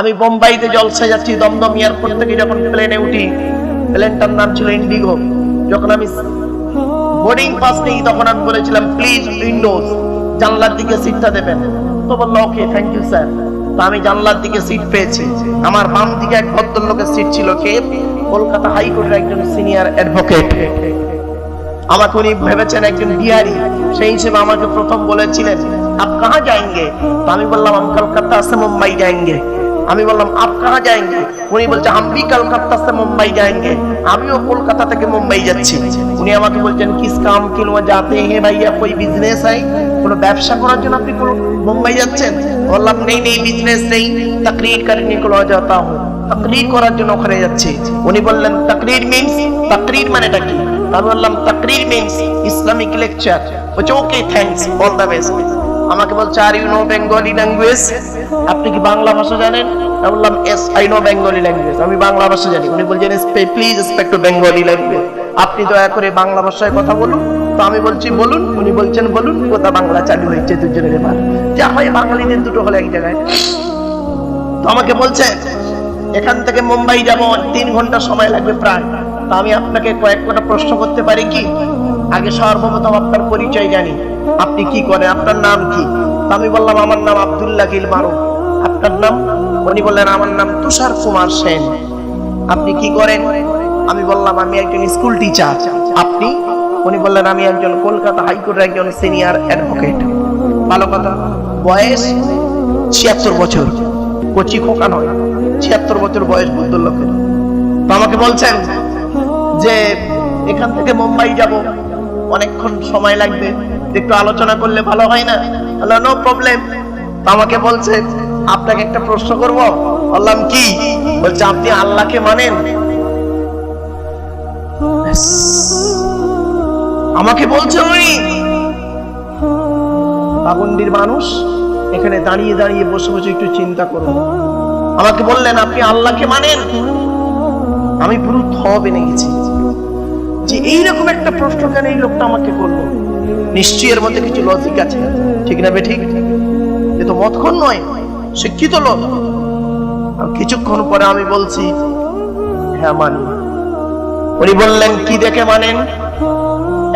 আমি বোম্বাইতে জলসা যাচ্ছি, দমদম এয়ারপোর্ট থেকে যখন প্লেনে উঠি প্লেনটার নাম ছিল ইন্ডিগো যখন আমি বোর্ডিং পাস নেই, তখন আমি বলেছিলাম প্লিজ উইন্ডোজ জানলার দিকে সিটটা দেবেন। তো বলল ওকে থ্যাংক ইউ স্যার তো আমি জানলার দিকে সিট পেয়েছি। আমার বাম দিকে এক ভদ্রলোকের সিট ছিল কে? কলকাতা হাইকোর্টের একজন সিনিয়র অ্যাডভোকেট আমাকে উনি ভেবেছেন একজন বিহারি সেই হিসেবে আমাকে প্রথম বলেছিলেন, আপ কাহা যায়ঙ্গে? তো আমি বললাম আমি কলকাতা আসে মুম্বাই যায়ঙ্গে। আমি বললাম, আপ কাহা যায়গে উনি বলছে, আমি কলকাতা থেকে মুম্বাই যায়গে আমিও কলকাতা থেকে মুম্বাই যাচ্ছি। উনি আমাকে বলছেন, কিস কাম কিনুয়া যাতে হে ভাইয়া, কই বিজনেস আই? কোনো ব্যবসা করার জন্য আপনি কোন মুম্বাই যাচ্ছেন? বললাম, নেই নেই বিজনেস নেই। তকরির করনে কোলা যাতা হুম। তকরির করার জন্য ওখানে যাচ্ছি। উনি বললেন, তকরির মিন্স তকরির মানেটা কি? আমি বললাম, তকরির মিন্স ইসলামিক লেকচার। বলছে, okay thanks all the best আমাকে বলছে are you know Bengali language আপনি কি বাংলা ভাষা জানেন? আমি বললাম as I know Bengali language আমি বাংলা ভাষা জানি। উনি বলছেন please speak to Bengali language আপনি দয়া করে বাংলা ভাষায় কথা বলুন। তো আমি বলছি, বলুন। উনি বলছেন, বলুন কথা বাংলা চালু হয়েছে দুজনের এবার। যা হয় বাঙালিদের দুটো হলে এক জায়গায়। তো আমাকে বলছে, এখান থেকে মুম্বাই যাব, তিন ঘণ্টা সময় লাগবে প্রায়। তা আমি আপনাকে কয়েক কটা প্রশ্ন করতে পারি কি? আগে সর্বপ্রথম আপনার পরিচয় জানি। আপনি কি করেন? আপনার নাম কি? আমি বললাম, আমার নাম আব্দুল্লাহ গিল মারু আপনার নাম? উনি বললেন, আমার নাম তুষার কুমার সেন। আপনি কি করেন? আমি বললাম, আমি একজন স্কুল টিচার। আপনি? উনি বললেন, আমি একজন কলকাতা হাইকোর্টের একজন সিনিয়র অ্যাডভোকেট। ভালো কথা। বয়স ছিয়াত্তর বছর। কচি খোকা নয়, ছিয়াত্তর বছর বয়স বুদ্ধ তো আমাকে বলছেন যে, এখান থেকে মুম্বাই যাব। অনেকক্ষণ সময় লাগবে। একটু আলোচনা করলে ভালো হয় না? নো প্রবলেম আমাকে বলছে, আপনাকে একটা প্রশ্ন করব? বললাম কি? বলছে, আপনি আল্লাহকে মানেন? আমাকে বলছে উনি, বাগুন্ডির মানুষ, এখানে দাঁড়িয়ে দাঁড়িয়ে বসে বসে একটু চিন্তা করুন আমাকে বললেন, আপনি আল্লাহকে মানেন? আমি পুরো থ বেনে গেছি। এইরকম একটা প্রশ্ন কেন এই লোকটা আমাকে করল? নিশ্চয়ই এর মধ্যে কিছু লজিক আছে। ঠিক না বে ঠিক এ তো মতক্ষণ নয়, শিক্ষিত লোক। কিছুক্ষণ পরে আমি বলছি হ্যাঁ মানি। উনি বললেন, কি দেখে মানেন?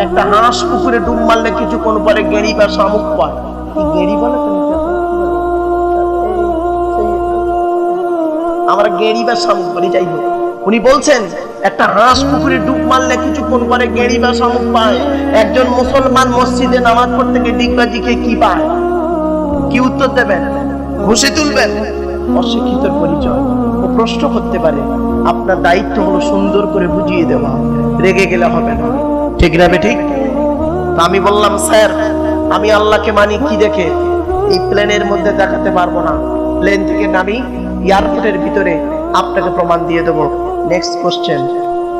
একটা হাঁস পুকুরে ডুব মারলে কিছুক্ষণ পরে গেড়ি বা শামুক পায়। আমরা গেড়ি বা শামুক বলি, যাই হোক। উনি বলছেন একটা হাঁস পুকুরে ডুব মারলে কিছুক্ষণ পরে গেড়ি বা শামুক পায়। একজন মুসলমান মসজিদে নামাজ পড়তে গিয়ে ডিগবাজি খেয়ে কি পায়? কি উত্তর দেবেন? ঘুষে তুলবেন? অশিক্ষিতর পরিচয় ও প্রশ্ন করতে পারে, আপনার দায়িত্ব হলো সুন্দর করে বুঝিয়ে দেওয়া। রেগে গেলে হবে না। ঠিক না ঠিক? তা আমি বললাম, স্যার, আমি আল্লাহকে মানি, কি দেখে? এই প্লেনের মধ্যে দেখাতে পারব না। প্লেন থেকে নামি এয়ারপোর্টের ভিতরে আপনাকে প্রমাণ দিয়ে দেবো। নেক্সট কোশ্চেন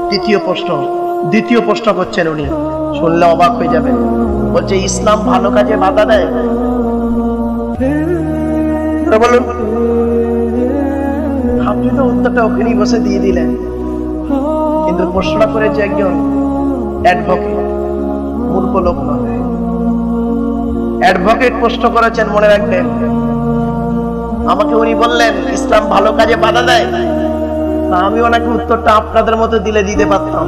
তৃতীয় প্রশ্ন। দ্বিতীয় প্রশ্ন করছেন উনি। শুনলে অবাক হয়ে যাবেন। বলছে, ইসলাম ভালো কাজে বাধা দেয়? বলুন। আপনি তো উত্তরটা ওখানেই বসে দিয়ে দিলেন। কিন্তু প্রশ্নটা করেছে একজন অ্যাডভোকেট মূর্খ লোক নয়। অ্যাডভোকেট প্রশ্ন করেছেন মনে রাখবেন। আমাকে উনি বললেন, ইসলাম ভালো কাজে বাধা দেয়? আমি ওনাকে উত্তরটা আপনাদের মতো দিলে দিতে পারতাম।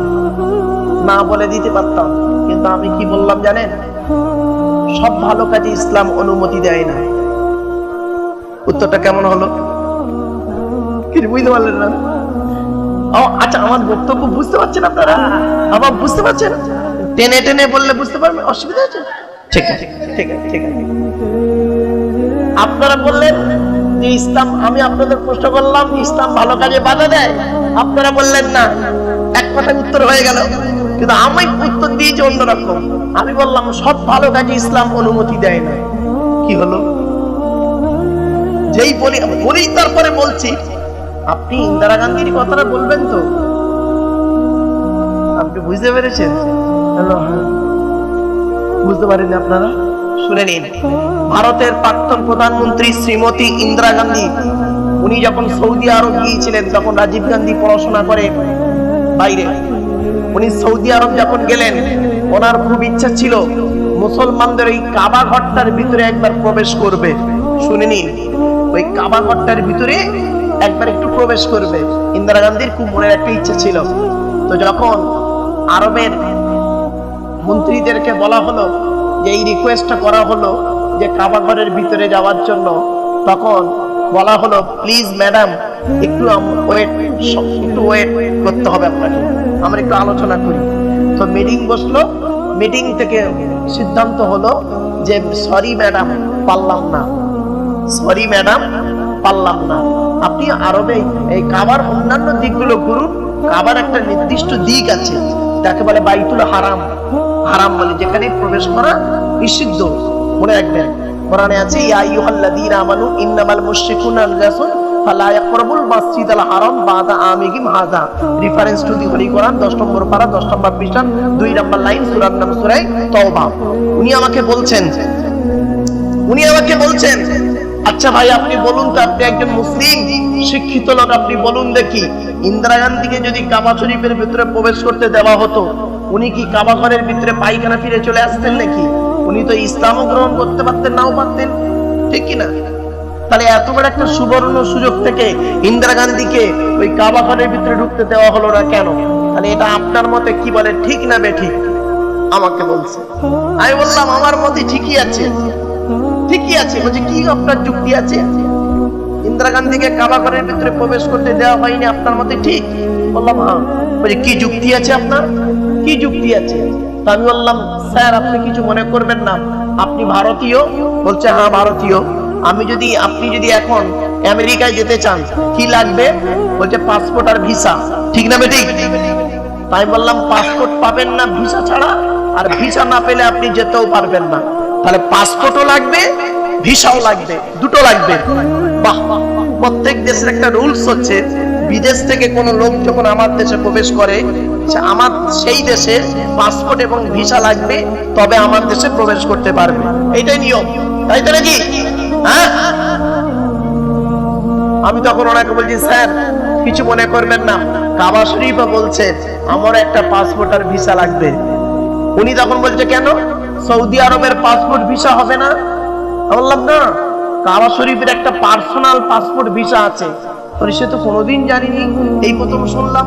না বলে দিতে পারতাম। কিন্তু আমি কি বললাম জানেন? সব ভালো কাজে ইসলাম অনুমতি দেয় না। উত্তরটা কেমন হলো? কিছু বুঝতে পারলেন না? আচ্ছা আমার বক্তব্য বুঝতে পারছেন আপনারা? আবার বুঝতে পারছেন? টেনে টেনে বললে বুঝতে পারবেন? অসুবিধা আছে? ঠিক আছে ঠিক আছে ঠিক আছে। আপনারা বললেন যে ইসলাম, আমি আপনাদের প্রশ্ন করলাম, ইসলাম ভালো কাজে বাধা দেয়? আপনারা বললেন না। এক কথায় উত্তর হয়ে গেল। কিন্তু আমি উত্তর দিয়েছি অন্যরকম। আমি বললাম, সব ভালো কাজে ইসলাম অনুমতি দেয় না। কি হলো? যেই বলি বলি, তারপরে বলছি। আপনি ইন্দিরা গান্ধীর কথাটা বলবেন তো? আপনি বুঝতে পেরেছেন? হ্যাঁ। বুঝতে পারেন আপনারা? শুনে নিন। ভারতের প্রাক্তন প্রধানমন্ত্রী শ্রীমতী ইন্দিরা গান্ধী, উনি যখন সৌদি আরব গিয়েছিলেন, তখন রাজীব গান্ধী পড়াশোনা করে বাইরে। উনি সৌদি আরব যখন গেলেন, ওনার খুব ইচ্ছা ছিল মুসলমানদের ওই কাবা ঘরটার ভিতরে একবার প্রবেশ করবে। শুনে নিন, ওই কাবা ঘরটার ভিতরে একবার একটু প্রবেশ করবে। ইন্দিরা গান্ধীর খুব মনের একটা ইচ্ছা ছিল। তো যখন আরবের মন্ত্রীদেরকে বলা হলো এই রিকোয়েস্টটা করা হলো যে কাবা ঘরের ভিতরে যাওয়ার জন্য। তখন বলা হলো প্লিজ ম্যাডাম একটু ওয়েট একটু ওয়েট করতে হবে আপনাকে। আমরা একটু আলোচনা করি। তো মিটিং বসল। মিটিং থেকে সিদ্ধান্ত হলো যে সরি ম্যাডাম পারলাম না। সরি ম্যাডাম পারলাম না। আপনি আরবে এই কাবার অন্যান্য দিকগুলো করুন কাবার একটা নির্দিষ্ট দিক আছে তাকে বলে বাইতুল হারাম। হারাম বলে যেখানে প্রবেশ করা নিষিদ্ধ। মনে রাখবেন, কোরআনে আছে আমানু ইন্নামাল মুশরিকুনা নাজাসুন ফালা ইয়াকরাবুল মাসজিদাল হারাম বাদা হাযা রেফারেন্স টু দি কোরআন 10 নম্বর পারা 10 নম্বর পৃষ্ঠা 2 নম্বর লাইন সূরার নাম সূরা উনি আমাকে বলছেন, উনি আমাকে বলছেন আচ্ছা ভাই, আপনি বলুন তো, আপনি একজন মুসলিম, শিক্ষিত লোক, আপনি বলুন দেখি, ইন্দিরা গান্ধীকে যদি কাবা শরীফের ভিতরে প্রবেশ করতে দেওয়া হতো, উনি কি কাবা ঘরের ভিতরে পায়খানা ফিরে চলে আসতেন নাকি? উনি তো ইসলামও গ্রহণ করতে পারতেন, নাও পারতেন। ঠিক কি না? তাহলে এত বড় একটা সুবর্ণ সুযোগ থেকে ইন্দিরা গান্ধীকে ওই কাবা ঘরের ভিতরে ঢুকতে দেওয়া হলো না কেন? তাহলে এটা আপনার মতে কি বলে? ঠিক না, বেঠিক? আমাকে বলছে। আমি বললাম, আমার মতে ঠিকই আছে। ঠিকই আছে, বলছে, কি আপনার যুক্তি আছে? ইন্দিরা গান্ধীকে কাবা ঘরের ভিতরে প্রবেশ করতে দেওয়া হয়নি আপনার মতে ঠিক? বললাম হ্যাঁ। বলছে, কি যুক্তি আছে আপনার? কি যুক্তি আছে? আমি বললাম, স্যার, আপনি কিছু মনে করবেন না। আপনি ভারতীয়? বলছে হ্যাঁ ভারতীয়। আমি যদি, আপনি যদি এখন আমেরিকায় যেতে চান, কি লাগবে? বলছে, পাসপোর্ট আর ভিসা। ঠিক না বেঠিক? তাই বললাম, পাসপোর্ট পাবেন না, ভিসা ছাড়া। আর ভিসা না পেলে আপনি যেতেও পারবেন না। তাহলে পাসপোর্টও লাগবে ভিসাও লাগবে, দুটো লাগবে। বাহ প্রত্যেক দেশের একটা রুলস হচ্ছে, বিদেশ থেকে কোনো লোক যখন আমার দেশে প্রবেশ করে আমার, সেই দেশে পাসপোর্ট এবং ভিসা লাগবে, তবে আমার দেশে প্রবেশ করতে পারবে। এইটাই নিয়ম। তাই তো নাকি? হ্যাঁ? আমি তখন ওনাকে বলছি, স্যার, কিছু মনে করবেন না। কাবা শরীফও বলছে আমার একটা পাসপোর্ট আর ভিসা লাগবে। উনি তখন বলছে, কেন? সৌদি আরবের পাসপোর্ট ভিসা হবে না? বললাম, না, কাবা শরীফের একটা পার্সোনাল পাসপোর্ট ভিসা আছে। সে তো কোনোদিন জানিনি। এই প্রথম শুনলাম।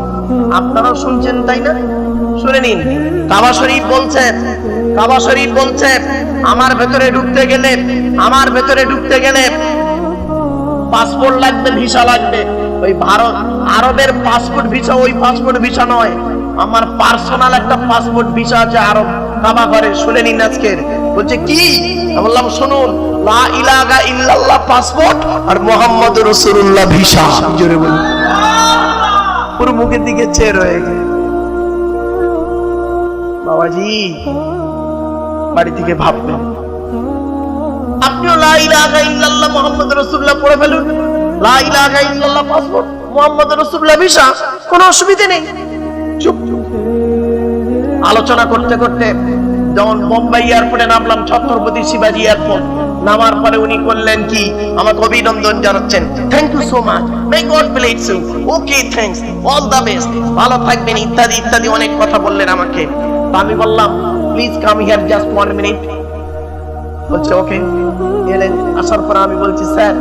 আপনারাও শুনছেন, তাই না? শুনে নিন। কাবা শরীফ কাবা শরীফ বলছে, আমার ভেতরে ঢুকতে গেলে, আমার ভেতরে ঢুকতে গেলে পাসপোর্ট লাগবে ভিসা লাগবে। ওই ভারত, আরবের পাসপোর্ট ভিসা ওই পাসপোর্ট ভিসা নয়। আমার পার্সোনাল একটা পাসপোর্ট ভিসা আছে আরব। কাবা ঘরে শুনে নিন আজকের। বলছে, কি? বললাম, শুনুন, লা ইলাহা ইল্লাল্লাহ পাসপোর্ট আর মোহাম্মদ ভিসা। জোরে পুরো মুখের দিকে চেয়ে রয়েছে বাবাজি, বাড়ি থেকে ভাববেন। আপনিও লা ইলাহা ইল্লাল্লাহ মুহাম্মাদুর রাসূলুল্লাহ পড়ে ফেলুন। লা ইলাহা ইল্লাল্লাহ পাসপোর্ট মুহাম্মাদুর রাসূলুল্লাহ ভিসা, কোনো অসুবিধা নেই। চুপ। আলোচনা করতে করতে যখন বোম্বাই এয়ারপোর্টে নামলাম, ছত্রপতি শিবাজি এয়ারপোর্ট, নামার পরে উনি করলেন কি, আমাকে অভিনন্দন জানাচ্ছেন। Thank you so much may God bless you okay thanks all the best ভালো থাকবেন, ইত্যাদি ইত্যাদি অনেক কথা বললেন আমাকে। আমি বললাম please come here just one minute বলছে ওকে এলেন, আসার পর আমি বলছি স্যার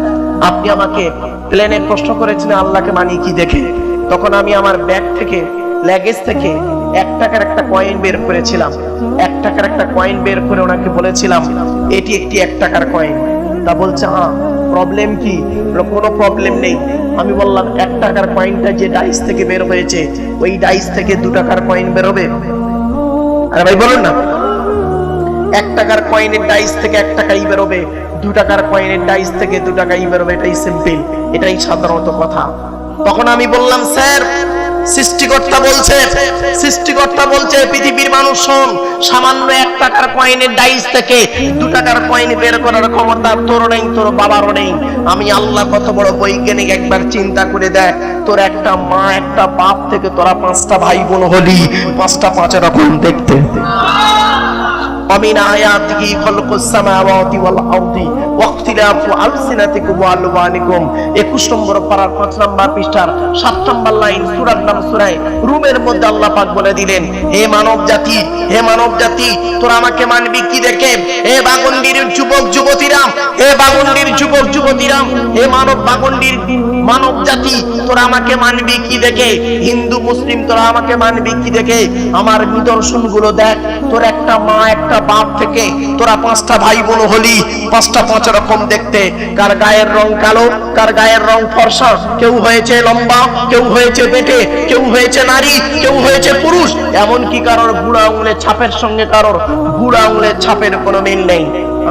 আপনি আমাকে প্লেনে প্রশ্ন করেছিলেন, আল্লাহকে মানি কি দেখে? তখন আমি আমার ব্যাগ থেকে ল্যাগেজ থেকে এক টাকার একটা কয়েন বের করেছিলাম। এক টাকার একটা কয়েন বের করে ওনাকে বলেছিলাম, এটি একটি এক টাকার কয়েন তা বলছে হ্যাঁ প্রবলেম কি? কোনো প্রবলেম নেই। আমি বললাম, এক টাকার কয়েনটা যে ডাইস থেকে বের হয়েছে, ওই ডাইস থেকে দু টাকার কয়েন আরে ভাই না। এক টাকার কয়েনের ডাইস থেকে এক টাকাই বেরোবে, দু টাকার কয়েনের ডাইস থেকে দু টাকাই বেরোবে, এটাই সিম্পল এটাই সাধারণত কথা। তখন আমি বললাম, স্যার সৃষ্টিকর্তা বলছে সৃষ্টিকর্তা বলছে, পৃথিবীর মানুষ শোন, সামান্য এক টাকার কয়েনের ডাইস থেকে দু টাকার কয়েন বের করার ক্ষমতা তোর নেই, তোর বাবারও নেই। আমি আল্লাহ কত বড় বৈজ্ঞানিক, একবার চিন্তা করে দেয় তোর একটা মা, একটা বাপ থেকে তোরা পাঁচটা ভাই বোন হলি, পাঁচটা পাঁচ রকম দেখতে। অমিন আয়াতি খলকুস সামাওয়াতি ওয়াল আরদি? ওয়াক্তিলাফু আলসিনাতিকুম ওয়া আলওয়ানিকুম। 21 নম্বর পারার 5 নম্বর পৃষ্ঠার 7 নম্বর লাইন সূরার নাম রুমের মধ্যে আল্লাহ পাক বলে দিলেন, হে মানব জাতি, হে মানব জাতি, তোরা আমাকে মানবি কি দেখে? হে যুবক, যুবতীরা, হে যুবক, যুবতীরা, হে মানব মানব জাতি, তোরা আমাকে মানবি কি দেখে? হিন্দু, মুসলিম, তোরা আমাকে মানবি কি দেখে? আমার নিদর্শনগুলো দেখ, তোর একটা মা, একটা বাপ থেকে তোরা পাঁচটা ভাই বোন হলি, পাঁচটা পাঁচ রকম দেখতে? কার গায়ের রং কালো, কার গায়ের রং ফর্সা? কেউ হয়েছে লম্বা, কেউ হয়েছে বেটে, কেউ হয়েছে নারী, কেউ হয়েছে পুরুষ। এমন কি কারোর বুড়া আঙুলের ছাপের সঙ্গে কারোর বুড়া আঙুলের ছাপের কোনো মিল নেই।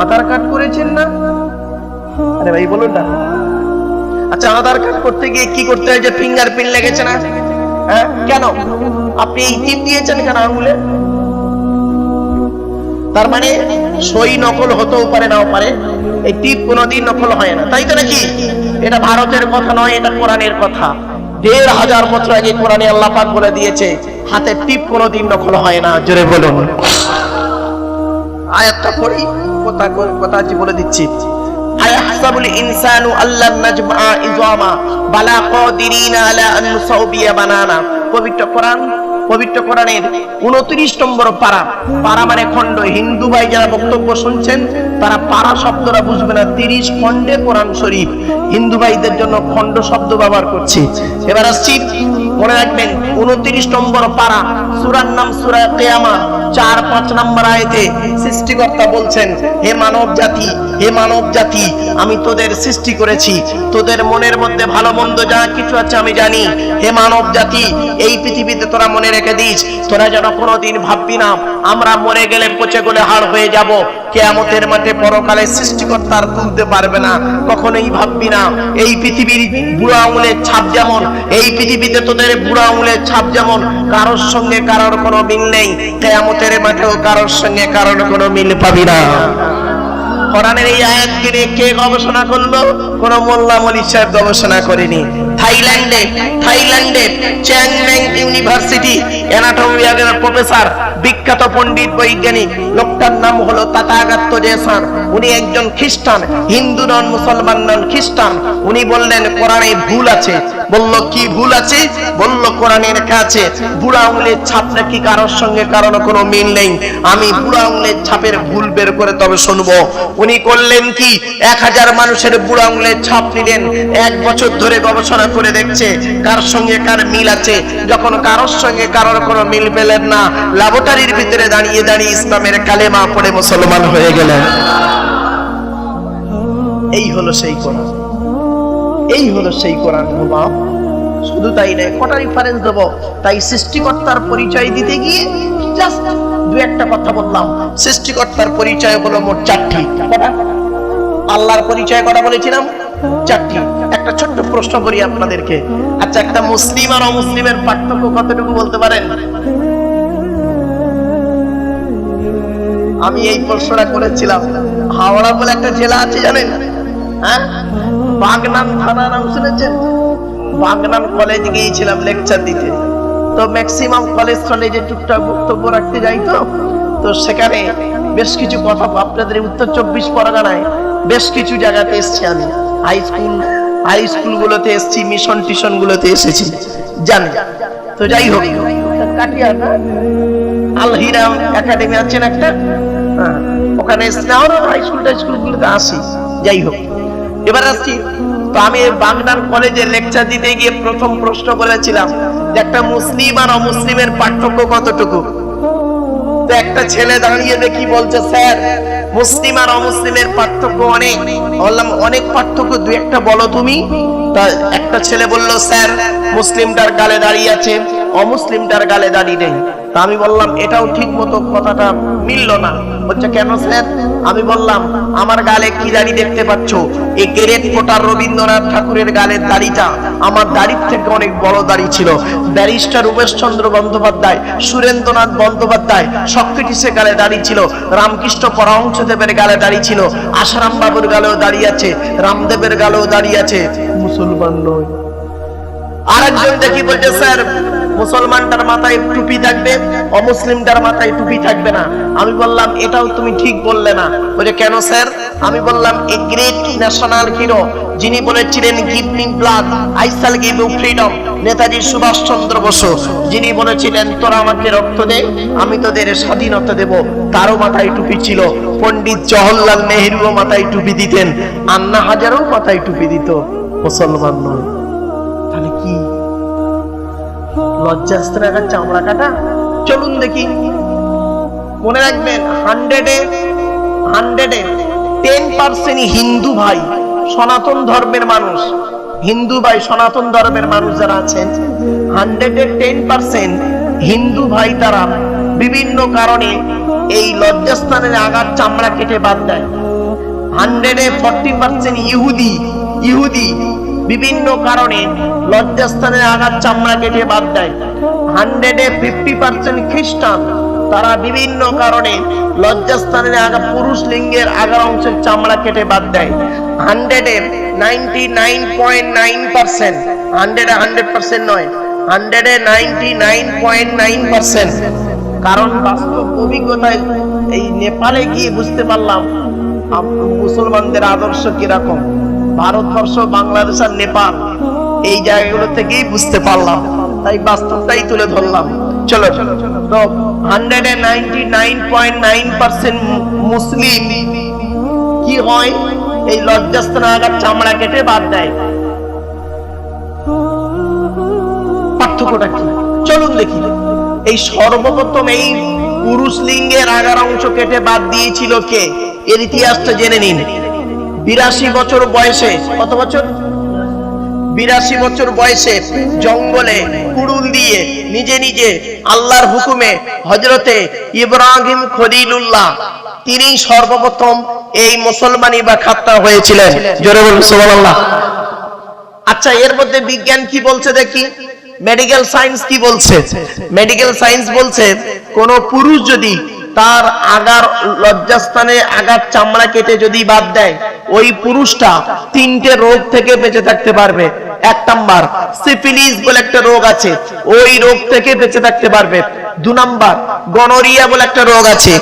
আধার কার্ড করেছেন না? আরে ভাই, বলুন না। আচ্ছা আধার কার্ড করতে গিয়ে কি করতে হয় যে ফিঙ্গার প্রিন্ট লেগেছে না? হ্যাঁ কেন? আপনি এই টিপ দিয়েছেন কেন আঙুলে? তার মানে সই নকল হতেও পারে, নাও পারে। এই টিপ কোনোদিন নকল হয় না। তাই তো নাকি? এটা ভারতের কথা নয়, এটা কোরআনের কথা। দেড় হাজার বছর আগে কোরআনে আল্লাহ পাক বলে দিয়েছে হাতের টিপ কোনোদিন নকল হয় না। জোরে বলুন। আয়াতটা পড়ি, কথা কথা বলে দিচ্ছি। আয়াহসাবুল ইনসানু আল্লাহ নাজমা ইজামা, বালা কাদিরিনা আলা আন বানানা। পবিত্র কোরআন পবিত্র কোরআনের উনত্রিশ নম্বর পারা। পারা মানে খণ্ড। হিন্দু ভাই যারা বক্তব্য শুনছেন, তারা পারা শব্দটা বুঝবে না। তিরিশ খণ্ডে কোরআন শরীফ। হিন্দু ভাইদের জন্য খণ্ড শব্দ ব্যবহার করছি। এবার আসছি মনে রাখবেন, উনত্রিশ নম্বর পারা, সুরার নাম সুরা কেয়ামা, চার পাঁচ নম্বর আয়তে সৃষ্টিকর্তা বলছেন, হে মানব জাতি হে মানব জাতি আমি তোদের সৃষ্টি করেছি, তোদের মনের মধ্যে ভালো মন্দ যা কিছু আছে আমি জানি, হে মানব জাতি এই পৃথিবীতে তোরা মনে রেখে দিস, তোরা যেন কোনোদিন ভাববি না, আমরা মরে গেলে পচে গলে হাড় হয়ে যাব কেয়ামতের মাঠে পরকালে সৃষ্টিকর্তার তুলতে পারবে না, কখনোই ভাববি না। এই পৃথিবীর বুড়ো আঙুলের ছাপ যেমন, এই পৃথিবীতে তোদের বুড়ো আঙুলের ছাপ যেমন, কারোর সঙ্গে কারোর কোনো মিল নেই। কেয়ামতের মাঠেও কারোর সঙ্গে কারোর কোনো মিল পাবি না। কোরআনের এই আয়াত নিয়ে কে গবেষণা করল? কোন মোল্লা মলি সাহেব গবেষণা করেনি। থাইল্যান্ডে থাইল্যান্ডে, চ্যাংম্যাং ইউনিভার্সিটি অ্যানাটমি বিভাগের প্রফেসর বিখ্যাত পণ্ডিত বৈজ্ঞানিক, লোকটার নাম হলো তাতাগাত্ত জেসান। উনি একজন খ্রিস্টান, হিন্দু নন, মুসলমান নন, খ্রিস্টান। উনি বললেন, কোরআনে ভুল আছে। বলল, কি ভুল আছে? বলল কোরআনে লেখা আছে বুড়া আঙুলের ছাপ নাকি কারোর সঙ্গে কারোর কোনো মিল নেই। আমি বুড়া আঙুলের ছাপের ভুল বের করে তবে শুনব। উনি করলেন কি? এক হাজার মানুষের বুড়া আঙুলের ছাপ নিলেন। এক বছর ধরে গবেষণা করে দেখছে, কার সঙ্গে কার মিল আছে। যখন কারোর সঙ্গে কারোর কোনো মিল পেলেন না ল্যাবরেটরির ভিতরে দাঁড়িয়ে দাঁড়িয়ে ইসলামের কালেমা পড়ে মুসলমান হয়ে গেলেন। এই হলো সেই কোরআন। এই হলো সেই কোরআন শুধু তাই নয়, কটা রিফারেন্স দেবো? তাই সৃষ্টিকর্তার পরিচয় দিতে গিয়ে জাস্ট দু একটা কথা বললাম। সৃষ্টিকর্তার পরিচয় হলো মোট চারটি। আল্লাহর পরিচয় কটা বলেছিলাম? চারটি। একটা ছোট্ট প্রশ্ন করি আপনাদেরকে। আচ্ছা একটা মুসলিম আর অমুসলিমের পার্থক্য কতটুকু বলতে পারেন? আমি এই প্রশ্নটা করেছিলাম। হাওড়া বলে একটা জেলা আছে জানেন? হ্যাঁ? বাগনান থানা নাম শুনেছেন? বাগনান কলেজ গিয়েছিলাম লেকচার দিতে। তো ম্যাক্সিমাম কলেজ কলেজে টুকটাক বক্তব্য রাখতে যাই তো তো সেখানে বেশ কিছু কথা আপনাদের উত্তর চব্বিশ পরগনায় বেশ কিছু জায়গাতে এসেছি আমি। হাই স্কুল হাই স্কুলগুলোতে এসেছি মিশন টিশন গুলোতে এসেছি। জানি। তো যাই হোক। কাটিয়া না? আল হিরাম একাডেমি আছেন একটা? ওখানে স্কুল টাই স্কুলগুলোতে আসি, যাই হোক। এবার আসছি, তো আমি কলেজে লেকচার দিতে গিয়ে প্রথম প্রশ্ন করেছিলাম যে একটা মুসলিম আর অমুসলিমের পার্থক্য কতটুকু? তো একটা ছেলে দাঁড়িয়ে দেখি বলছে, স্যার, মুসলিম আর অমুসলিমের পার্থক্য অনেক। বললাম, অনেক পার্থক্য, দুই একটা বলো তুমি। তা একটা ছেলে বলল, স্যার, মুসলিমটার গালে দাঁড়িয়ে আছে। অমুসলিমটার গালে দাঁড়িয়ে নেই তা আমি বললাম, এটাও ঠিক মতো কথাটা মিললো না। বলছে, কেন স্যার? আমি বললাম, আমার গালে কি দাড়ি দেখতে পাচ্ছ? এই গ্রেট কোটার রবীন্দ্রনাথ ঠাকুরের গালের দাড়িটা আমার দাড়ির থেকে অনেক বড় দাড়ি ছিল। ব্যারিস্টার উমেশ চন্দ্র বন্দ্যোপাধ্যায়, সুরেন্দ্রনাথ বন্দ্যোপাধ্যায় সক্রেটিসের গালে দাড়ি ছিল। রামকৃষ্ণ পরমহংসদেবের গালে দাড়ি ছিল। আসারাম বাবুর গালেও দাঁড়িয়ে আছে। রামদেবের গালেও দাঁড়িয়ে আছে। মুসলমান নয় আরেকজন দেখি বলছে, স্যার মুসলমানটার মাথায় টুপি থাকবে, অমুসলিমটার মাথায় টুপি থাকবে না। আমি বললাম, এটাও তুমি ঠিক বললে না। বলে, কেন স্যার? আমি বললাম, এ গ্রেট ন্যাশনাল হিরো যিনি বলেছিলেন give me blood I shall give you freedom Netaji Subhas Chandra Bose, যিনি বলেছিলেন, তোরা আমাকে রক্ত দে, আমি তোদের স্বাধীনতা দেব। তারও মাথায় টুপি ছিল। পণ্ডিত জওহরলাল নেহরুও মাথায় টুপি দিতেন। আন্না হাজারও মাথায় টুপি দিত। মুসলমান নয়। লজ্জাস্ত্র একটা চামড়া কাটা। চলুন দেখি। মনে রাখবেন, হান্ড্রেডে হান্ড্রেডে টেন পার্সেন্ট হিন্দু ভাই, সনাতন ধর্মের মানুষ। হিন্দু ভাই, সনাতন ধর্মের মানুষ যারা আছেন, হান্ড্রেডে টেন পার্সেন্ট হিন্দু ভাই তারা বিভিন্ন কারণে এই লজ্জাস্থানের আঘাত চামড়া কেটে বাদ দেয়। হান্ড্রেডে ফর্টি পার্সেন্ট ইহুদি ইহুদি বিভিন্ন কারণে লজ্জাস্থানের আঘাত চামড়া কেটে বাদ দেয়। হান্ড্রেডে ফিফটি পার্সেন্ট খ্রিস্টান, তারা বিভিন্ন কারণে লজ্জাস্থানের আগা পুরুষ লিঙ্গের আগার অংশের চামড়া কেটে বাদ দেয়। হান্ড্রেডে ninety nine point nine percent হান্ড্রেডে হান্ড্রেড পার্সেন্ট নয় হান্ড্রেডে ninety nine point nine percent কারণ বাস্তব অভিজ্ঞতায় এই নেপালে গিয়ে বুঝতে পারলাম মুসলমানদের আদর্শ কীরকম। ভারতবর্ষ, বাংলাদেশ আর নেপাল, এই জায়গাগুলো থেকেই বুঝতে পারলাম। তাই বাস্তবটাই তুলে ধরলাম। চলো, তো হান্ড্রেড মুসলিম কি হয়? এই লজ্জাস্থান আঘাত চামড়া কেটে বাদ দেয়। পার্থক্যটা কি? চলুন দেখি। এই সর্বপ্রথম এই পুরুষ লিঙ্গের আগার অংশ কেটে বাদ দিয়েছিল কে? এর ইতিহাসটা জেনে নিন। বিরাশি বছর বয়সে, কত বছর? বিরাশি বছর বয়সে জঙ্গলে কুড়ুল দিয়ে নিজে নিজে আল্লাহর হুকুমে হজরতে ইব্রাহিম খলিলুল্লাহ তিনি সর্বপ্রথম এই মুসলমানি বা খাত্তা হয়েছিলেন। জোরে আচ্ছা এর মধ্যে বিজ্ঞান কি বলছে দেখি? মেডিকেল সায়েন্স কি বলছে? মেডিকেল সায়েন্স বলছে কোন পুরুষ যদি তার আগার লজ্জাস্থানে আগার চামড়া কেটে যদি বাদ দেয়, ওই পুরুষটা তিনটে রোগ থেকে বেঁচে থাকতে পারবে। এক নাম্বার, সিফিলিস বলে একটা রোগ আছে, ওই রোগ থেকে বেঁচে থাকতে পারবে। দু নাম্বার, গনোরিয়া বলে একটা রোগ আছে,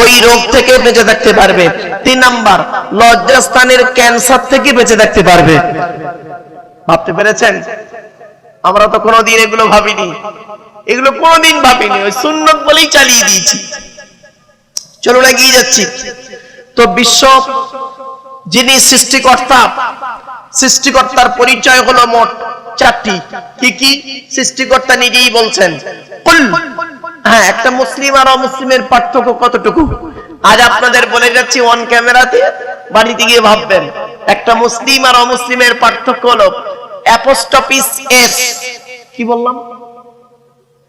ওই রোগ থেকে বেঁচে থাকতে পারবে। তিন নাম্বার, লজ্জাস্থানের ক্যান্সার থেকে বেঁচে থাকতে পারবে। ভাবতে পেরেছেন? আমরা তো কোনোদিন এগুলো ভাবিনি। এগুলো কোনোদিন ভাবিনি, ওই সুন্নত বলেই চালিয়ে দিয়েছি। চলুন এগিয়ে যাচ্ছি। তো বিশ্ব যিনি সৃষ্টিকর্তা, সৃষ্টিকর্তার পরিচয় হলো মোট চারটি। কি কি? সৃষ্টিকর্তা নিজেই বলছেন। হ্যাঁ একটা মুসলিম আর অমুসলিমের পার্থক্য কতটুকু? আজ আপনাদের বলে যাচ্ছি অন ক্যামেরাতে বাড়িতে গিয়ে ভাববেন, একটা মুসলিম আর অমুসলিমের পার্থক্য হলো অ্যাপোস্টপিস এস কি বললাম?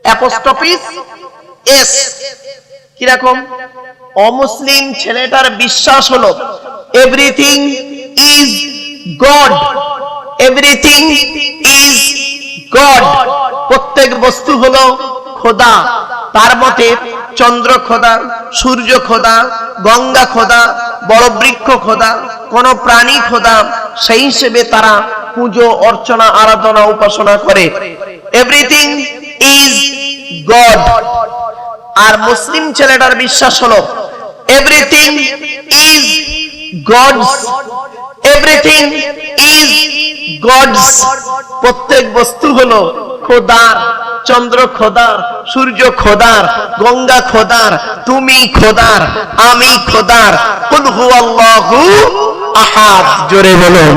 অ্যাপোস্টপিস এস কীরকম? অমুসলিম ছেলেটার বিশ্বাস হলো everything is God everything is God প্রত্যেক বস্তু হলো খোদা। তার মতে চন্দ্র খোদা, সূর্য খোদা, গঙ্গা খোদা বড় বৃক্ষ খোদা, কোন প্রাণী খোদা, সেই হিসেবে তারা পুজো, অর্চনা, আরাধনা, উপাসনা করে। এভরিথিং ইজ গড আর মুসলিম ছেলেটার বিশ্বাস হলো everything is Gods everything is Gods প্রত্যেক বস্তু হলো খোদার, চন্দ্র খোদার, সূর্য খোদার, গঙ্গা খোদার, তুমি খোদার, আমি খোদার, কুল হুয়াল্লাহু আহাদ। জোরে বলুন।